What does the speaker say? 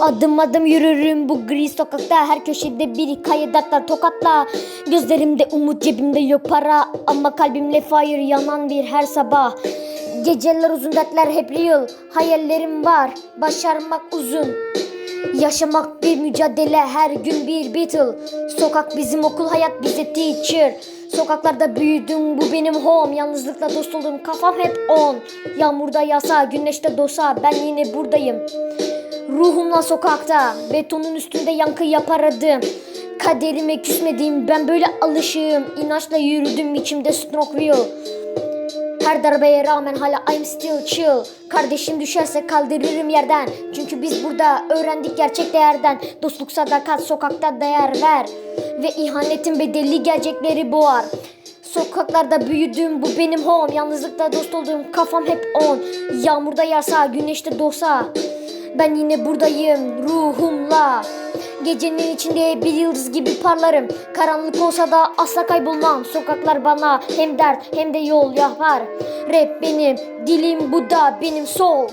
Adım adım yürürüm bu gri sokakta. Her köşede bir hikaye dertler tokatla Gözlerimde umut cebimde yok para. Ama kalbimle fire yanan bir her sabah. Geceler uzun dertler hep real. Hayallerim var başarmak uzun. Yaşamak bir mücadele her gün bir battle. Sokak bizim okul hayat bize teacher. Sokaklarda büyüdüm bu benim home. Yalnızlıkla dost oldum kafam hep on. Yağmurda yasa güneşte dosa ben yine buradayım Ruhumla sokakta betonun üstünde yankı yapar adım Kaderime küsmediğim ben böyle alışığım. İnançla yürüdüm içimde real her darbeye rağmen hala I'm still chill. Kardeşim düşerse kaldırırım yerden. Çünkü biz burada öğrendik gerçek değerden. Dostluk sadakat sokakta değer ver. Ve ihanetin bedeli gerçekleri boğar. Sokaklarda büyüdüm bu benim home. Yalnızlıkta dost olduğum kafam hep on. Yağmurda yağsa güneşte dosa Ben yine buradayım ruhumla. Gecenin içinde bir yıldız gibi parlarım. Karanlık olsa da asla kaybolmam Sokaklar bana hem dert hem de yol yapar. Rap benim, dilim bu da benim soul